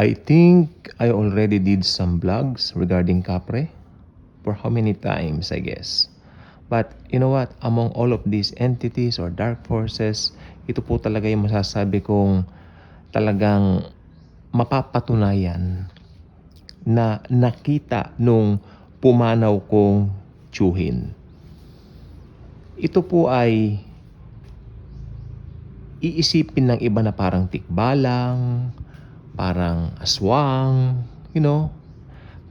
I think I already did some vlogs regarding Capre. For how many times, I guess. But you know what? Among all of these entities or dark forces, ito po talaga yung masasabi kong talagang mapapatunayan na nakita nung pumanaw kong tsuhin. Ito po ay iisipin ng iba na parang tikbalang, parang aswang, you know.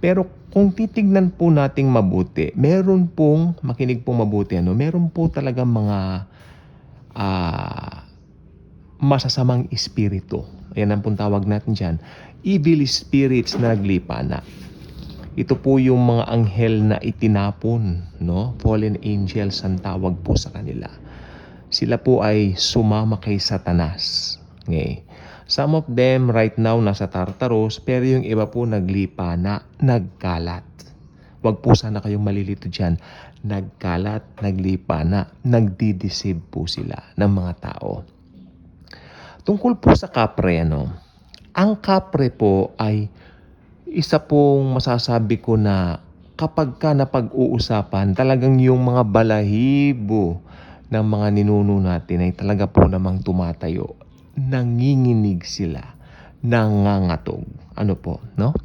Pero kung titignan po nating mabuti, meron pong, makinig pong mabuti, ano, meron po talaga mga ah, masasamang espiritu. Ayan ang pong tawag natin dyan. Evil spirits na naglipana. Ito po yung mga anghel na itinapon, no? Fallen angels ang tawag po sa kanila. Sila po ay sumama kay Satanas. Okay. Some of them right now nasa Tartaros, pero yung iba po naglipa na nagkalat. Huwag po sana kayong malilito dyan. Nagkalat, naglipa na, nagdi-deceive po sila ng mga tao. Tungkol po sa kapre, ano, ang kapre po ay isa pong masasabi ko na kapag ka napag-uusapan, talagang yung mga balahibo ng mga ninuno natin ay talaga po namang tumatayo. Nanginginig sila. Nangangatog. Ano po, no?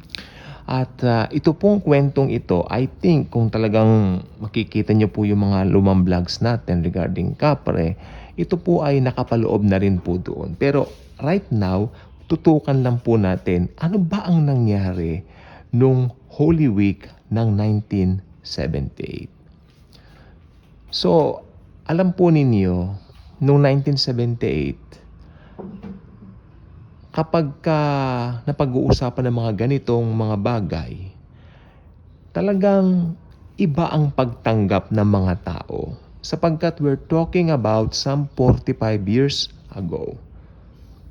At ah, ito pong kwentong ito, I think kung talagang makikita nyo po yung mga lumang vlogs natin regarding Capre, ito po ay nakapaloob na rin po doon. Pero right now, tutukan lang po natin ano ba ang nangyari nung Holy Week ng 1978. So, alam po ninyo, noong 1978, kapag ka napag-uusapan ng mga ganitong mga bagay, talagang iba ang pagtanggap ng mga tao sapagkat we're talking about some 45 years ago.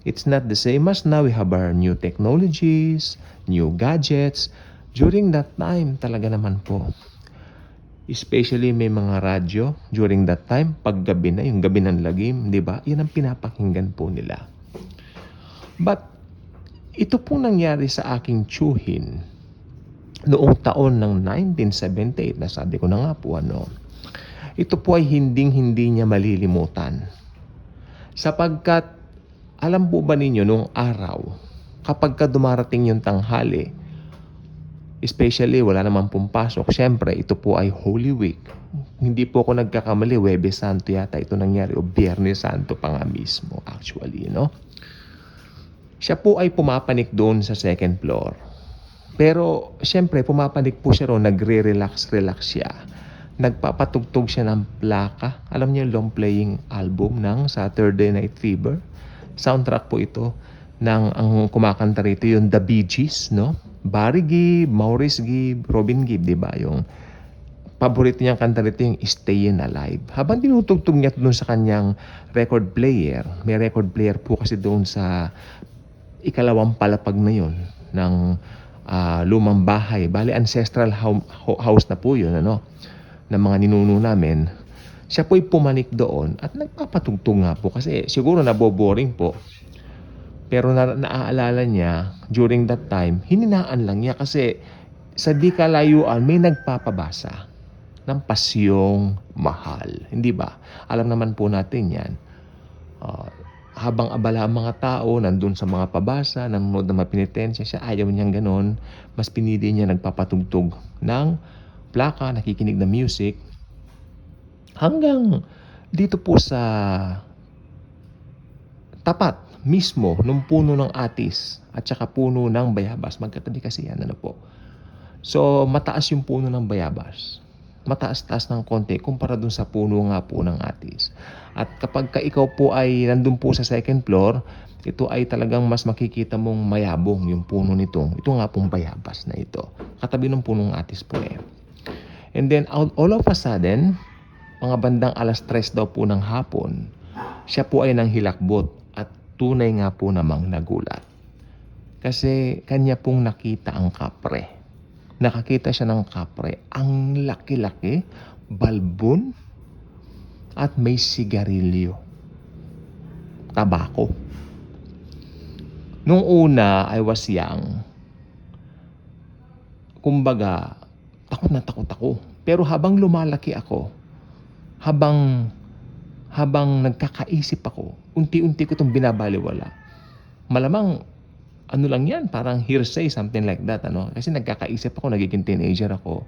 It's not the same as now we have our new technologies, new gadgets. During that time, talaga naman po. Especially may mga radyo during that time, pag gabi na, yung gabi ng lagim, di ba? Yan ang pinapakinggan po nila. But, ito po nangyari sa aking tsuhin noong taon ng 1978, nasabi ko na nga po ano, ito po ay hinding-hindi niya malilimutan. Sapagkat, alam po ba ninyo, nung araw, kapag ka dumarating yung tanghali, especially wala naman pong pasok, syempre ito po ay Holy Week. Hindi po ako nagkakamali, Webes Santo yata ito nangyari o Biyernes Santo pa nga mismo actually, no? Siya po ay pumapanik doon sa second floor. Pero syempre pumapanik po siya ron, nagre-relax-relax siya. Nagpapatugtog siya ng plaka. Alam niyo yung long playing album ng Saturday Night Fever. Soundtrack po ito ng ang kumakanta rito yung The Bee Gees, no? Barry Gibb, Maurice Gibb, Robin Gibb, di ba? Yung paborito niyang kanta rito yung Stayin' Alive. Habang tinutugtog niya doon sa kanyang record player, may record player po kasi doon sa ikalawang palapag na yon ng ah, lumang bahay. Bali, ancestral hou- ho- house na po yun, ano, ng mga ninuno namin. Siya po'y pumanik doon at nagpapatugtog nga po kasi siguro naboboring po. Pero na, naaalala niya, during that time, hininaan lang niya kasi sa di kalayuan may nagpapabasa ng pasyong mahal. Hindi ba? Alam naman po natin yan. Ah, habang abala ang mga tao, nandun sa mga pabasa, nanonood ng mga penitensya siya, ayaw niyang ganon. Mas pinili niya nagpapatugtog ng plaka, nakikinig ng music. Hanggang dito po sa tapat mismo nung puno ng atis at saka puno ng bayabas. Magkatabi kasi yan, ano po. So, mataas yung puno ng bayabas. Mataas-taas ng konti kumpara dun sa puno nga po ng atis. At kapag ka ikaw po ay nandun po sa second floor, ito ay talagang mas makikita mong mayabong yung puno nito. Ito nga pong bayabas na ito. Katabi ng punong atis po eh. And then all, of a sudden, mga bandang alas 3 daw po ng hapon, siya po ay nanghilakbot at tunay nga po namang nagulat. Kasi kanya pong nakita ang kapre. Nakakita siya ng kapre. Ang laki-laki, balbon, at may sigarilyo. Tabako. Nung una, I was young. Kumbaga, takot na takot ako. Pero habang lumalaki ako, habang habang nagkakaisip ako, unti-unti ko itong binabaliwala. Malamang, ano lang yan, parang hearsay, something like that. Ano? Kasi nagkakaisip ako, nagiging teenager ako.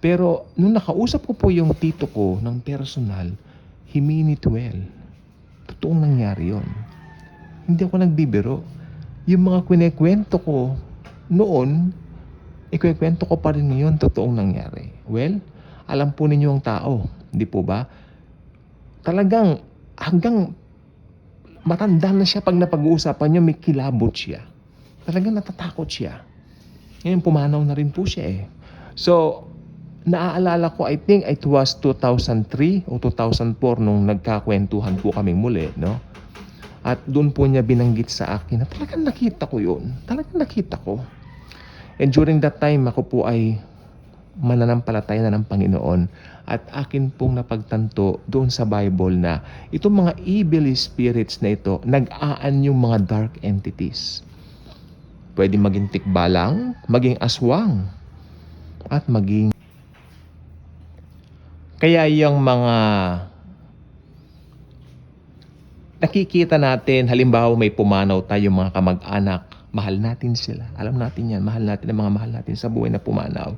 Pero nung nakausap ko po yung tito ko ng personal, he mean it well. Totoong nangyari yon. Hindi ako nagbibiro. Yung mga kwinekwento ko noon, ikwekwento ko pa rin ngayon, totoong nangyari. Well, alam po ninyo ang tao, di po ba? Talagang hanggang matanda na siya pag napag-uusapan niyo, may kilabot siya. Talagang natatakot siya. Ngayon, pumanaw na rin po siya eh. So, naaalala ko, I think it was 2003 o 2004 nung nagkakwentuhan po kami muli, no? At doon po niya binanggit sa akin na talagang nakita ko yun. Talagang nakita ko. And during that time, ako po ay mananampalataya na ng Panginoon. At akin pong napagtanto doon sa Bible na itong mga evil spirits na ito, nag-aan yung mga dark entities. Pwede maging tikbalang, maging aswang, at maging kaya yung mga nakikita natin, halimbawa may pumanaw tayo mga kamag-anak, mahal natin sila. Alam natin yan, mahal natin ang mga mahal natin sa buhay na pumanaw.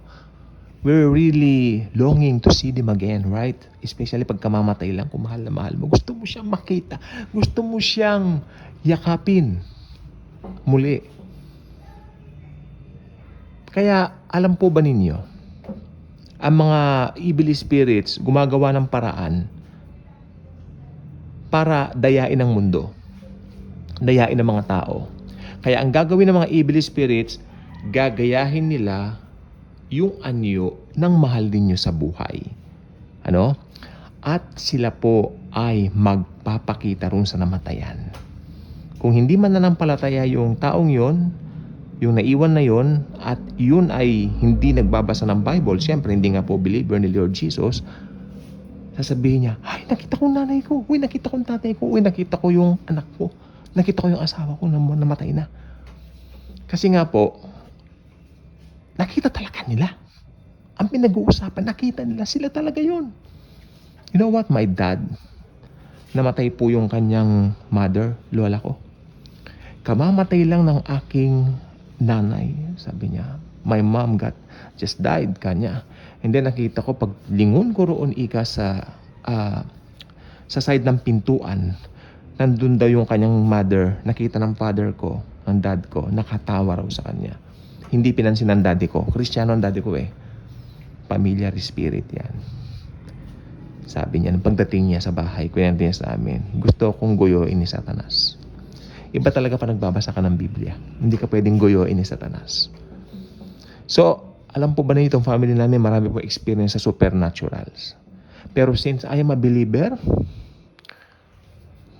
We're really longing to see them again, right? Especially pag kamamatay lang, kung mahal na mahal mo. Gusto mo siyang makita. Gusto mo siyang yakapin. Muli. Kaya, alam po ba ninyo, ang mga evil spirits gumagawa ng paraan para dayain ang mundo. Dayain ang mga tao. Kaya ang gagawin ng mga evil spirits, gagayahin nila yung anyo ng mahal ninyo sa buhay. Ano? At sila po ay magpapakita ron sa namatayan. Kung hindi man nanampalataya yung taong yon, yung naiwan na yon, at yun ay hindi nagbabasa ng Bible, siyempre hindi nga po believer ni Lord Jesus, sasabihin niya, ay, nakita ko nanay ko, uy, nakita ko tatay ko, uy, nakita ko yung anak ko, nakita ko yung asawa ko na namatay na. Kasi nga po, nakita talaga nila. Ang pinag-uusapan, nakita nila, sila talaga yon. You know what, my dad, namatay po yung kanyang mother, lola ko. Kamamatay lang ng aking nanay, sabi niya. My mom got, just died kanya. And then nakita ko, pag lingon ko roon ika sa, ah, sa side ng pintuan, nandun daw yung kanyang mother, nakita ng father ko, ng dad ko, nakatawa raw sa kanya. Hindi pinansin ng daddy ko. Kristiyano ang daddy ko eh. Familiar spirit yan. Sabi niya, nung pagdating niya sa bahay, kwento niya sa amin, gusto kong goyoin ni Satanas. Iba talaga pa nagbabasa ka ng Biblia. Hindi ka pwedeng goyoin ni Satanas. So, alam po ba na itong family namin, marami po experience sa supernaturals. Pero since I am a believer,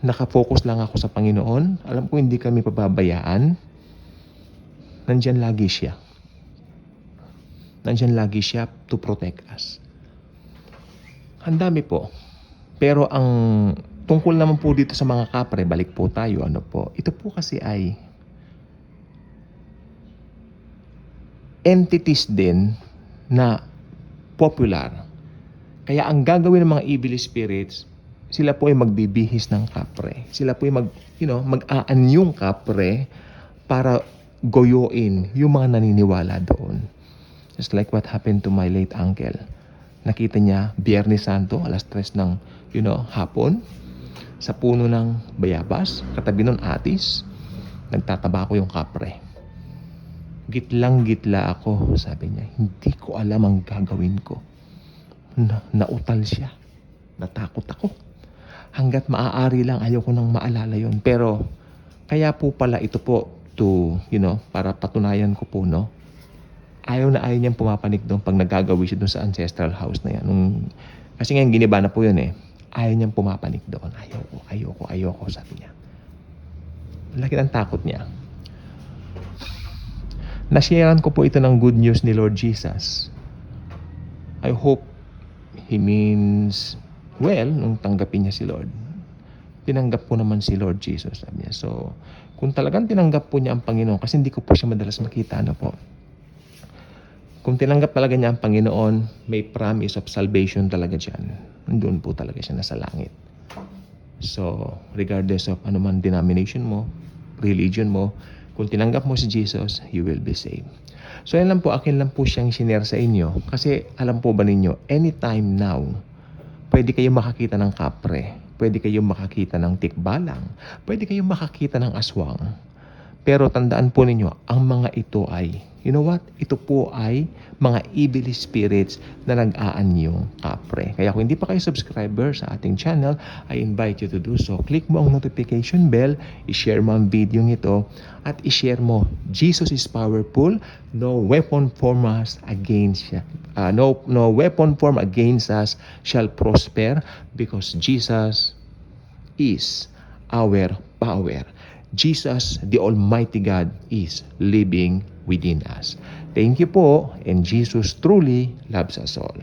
nakafocus lang ako sa Panginoon, alam ko hindi kami pababayaan, nandyan lagi siya. Nandyan lagi siya to protect us. Ang dami po. Pero ang tungkol naman po dito sa mga kapre, balik po tayo, ano po, ito po kasi ay entities din na popular. Kaya ang gagawin ng mga evil spirits, sila po ay magbibihis ng kapre. Sila po ay mag, you know, mag-aanyong kapre para goyoin yung mga naniniwala doon. Just like what happened to my late uncle. Nakita niya Biyernes Santo, alas 3 ng, you know, hapon, sa puno ng bayabas, katabi ng atis, nagtataba ko yung kapre. Gitlang gitla ako, sabi niya. Hindi ko alam ang gagawin ko. Na, nautal siya. Natakot ako. Hanggat maaari lang, ayaw ko nang maalala yon Pero, kaya po pala ito po to, you know, para patunayan ko po, no? Ayaw na ayaw niyang pumapanik doon pag nagagawi siya doon sa ancestral house na yan. Nung, kasi ngayon giniba na po yun eh. Ayaw niyang pumapanik doon. Ayoko, ayoko, ayoko, sabi niya. Laki ng takot niya. Nasharean ko po ito ng good news ni Lord Jesus. I hope He means well nung tanggapin niya si Lord. tinanggap ko naman si Lord Jesus. Sabi niya. So, kung talagang tinanggap po niya ang Panginoon, kasi hindi ko po siya madalas makita, ano po. Kung tinanggap talaga niya ang Panginoon, may promise of salvation talaga dyan. Doon po talaga siya nasa langit. So, regardless of ano man denomination mo, religion mo, kung tinanggap mo si Jesus, you will be saved. So, yan lang po, akin lang po siyang sinare sa inyo. Kasi, alam po ba ninyo, anytime now, pwede kayong makakita ng kapre, pwede kayong makakita ng tikbalang, pwede kayong makakita ng aswang. Pero tandaan po ninyo, ang mga ito ay, you know what? Ito po ay mga evil spirits na nag-aanyong kapre. Kaya kung hindi pa kayo subscriber sa ating channel, I invite you to do so. Click mo ang notification bell, i-share mo ang video ito, at i-share mo, Jesus is powerful, no weapon form us against uh, no no weapon form against us shall prosper because Jesus is our power. Jesus, the Almighty God, is living within us. Thank you po, and Jesus truly loves us all.